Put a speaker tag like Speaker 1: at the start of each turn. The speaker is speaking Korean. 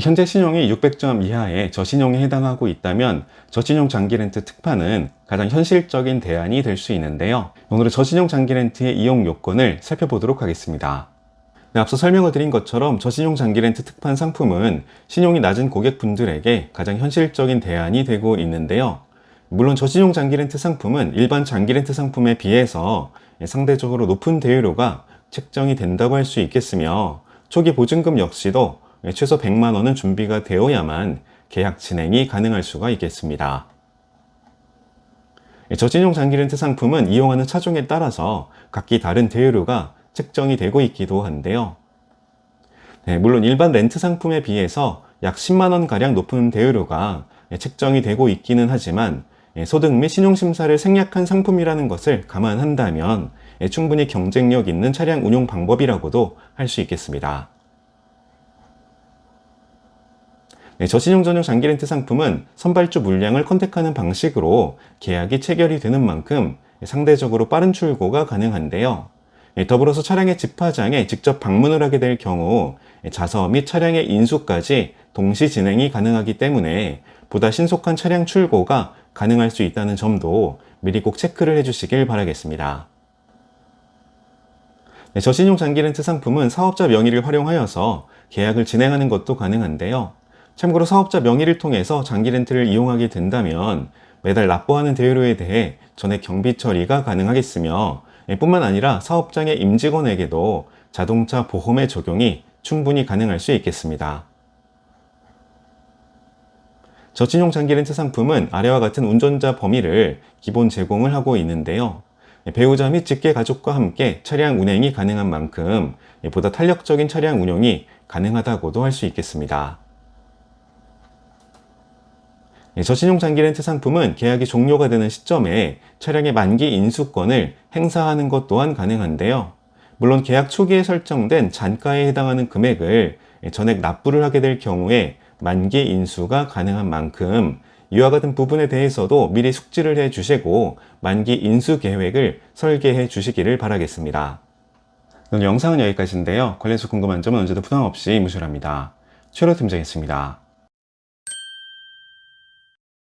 Speaker 1: 현재 신용이 600점 이하의 저신용에 해당하고 있다면 저신용 장기 렌트 특판은 가장 현실적인 대안이 될 수 있는데요. 오늘은 저신용 장기 렌트의 이용 요건을 살펴보도록 하겠습니다. 네, 앞서 설명을 드린 것처럼 저신용 장기 렌트 특판 상품은 신용이 낮은 고객분들에게 가장 현실적인 대안이 되고 있는데요. 물론 저신용 장기 렌트 상품은 일반 장기 렌트 상품에 비해서 상대적으로 높은 대여료가 책정이 된다고 할 수 있겠으며 초기 보증금 역시도 최소 100만 원은 준비가 되어야만 계약 진행이 가능할 수가 있겠습니다. 저신용 장기렌트 상품은 이용하는 차종에 따라서 각기 다른 대여료가 책정이 되고 있기도 한데요. 네, 물론 일반 렌트 상품에 비해서 약 10만 원 가량 높은 대여료가 책정이 되고 있기는 하지만 소득 및 신용심사를 생략한 상품이라는 것을 감안한다면 충분히 경쟁력 있는 차량 운용 방법이라고도 할 수 있겠습니다. 네, 저신용 전용 장기 렌트 상품은 선발주 물량을 컨택하는 방식으로 계약이 체결이 되는 만큼 상대적으로 빠른 출고가 가능한데요. 예, 더불어서 차량의 집화장에 직접 방문을 하게 될 경우 자서 및 차량의 인수까지 동시 진행이 가능하기 때문에 보다 신속한 차량 출고가 가능할 수 있다는 점도 미리 꼭 체크를 해주시길 바라겠습니다. 네, 저신용 장기 렌트 상품은 사업자 명의를 활용하여서 계약을 진행하는 것도 가능한데요. 참고로 사업자 명의를 통해서 장기 렌트를 이용하게 된다면 매달 납부하는 대여료에 대해 전액 경비 처리가 가능하겠으며 뿐만 아니라 사업장의 임직원에게도 자동차 보험의 적용이 충분히 가능할 수 있겠습니다. 저친용 장기 렌트 상품은 아래와 같은 운전자 범위를 기본 제공을 하고 있는데요. 배우자 및 직계 가족과 함께 차량 운행이 가능한 만큼 보다 탄력적인 차량 운용이 가능하다고도 할 수 있겠습니다. 저신용 장기 렌트 상품은 계약이 종료가 되는 시점에 차량의 만기 인수권을 행사하는 것 또한 가능한데요. 물론 계약 초기에 설정된 잔가에 해당하는 금액을 전액 납부를 하게 될 경우에 만기 인수가 가능한 만큼 이와 같은 부분에 대해서도 미리 숙지를 해 주시고 만기 인수 계획을 설계해 주시기를 바라겠습니다. 영상은 여기까지인데요. 관련해서 궁금한 점은 언제든 부담 없이 무술합니다. 최로 팀장이었습니다.